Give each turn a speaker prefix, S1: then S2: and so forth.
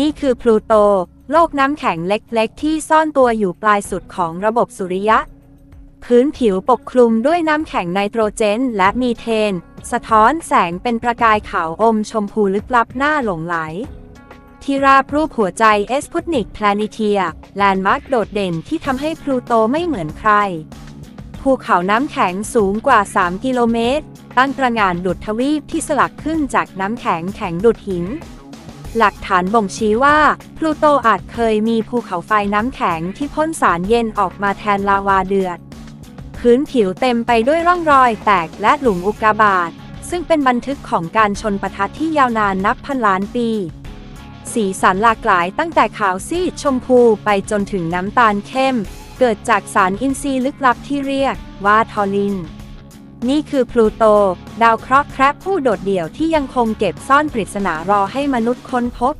S1: นี่คือพลูโต โลกน้ำแข็งเล็กๆ ที่ซ่อนตัวอยู่ปลายสุดของระบบสุริยะ พื้นผิวปกคลุมด้วยน้ำแข็งไนโตรเจน และมีเทน สะท้อนแสงเป็นประกายขาวอมชมพูลึกลับหน้าหลงไหลที่ราบรูปหัวใจเอสพุตนิกแพลนิเทียแลนด์มาร์กโดดเด่นที่ทำให้พลูโตไม่เหมือนใคร ภูเขาน้ำแข็งสูงกว่า 3 กิโลเมตร ตั้งตระหง่านดุดทวีปที่สลักขึ้นจากน้ำแข็งแข็งดุดหิน หลักฐานบ่งชี้ว่าพลูโตอาจเคยมีภูเขาไฟน้ำแข็งที่พ่นสารเย็นออกมาแทนลาวาเดือด พื้นผิวเต็มไปด้วยร่องรอยแตกและหลุมอุกกาบาต ซึ่งเป็นบันทึกของการชนปะทะที่ยาวนานนับพันล้านปี สีสันหลากหลายตั้งแต่ขาวซีดชมพูไปจนถึงน้ำตาลเข้ม เกิดจากสารอินทรีย์ลึกลับที่เรียกว่าทอลิน นี่คือพลูโต ดาวเคราะห์แครบผู้โดดเดี่ยวที่ยังคงเก็บซ่อนปริศนารอให้มนุษย์ค้นพบ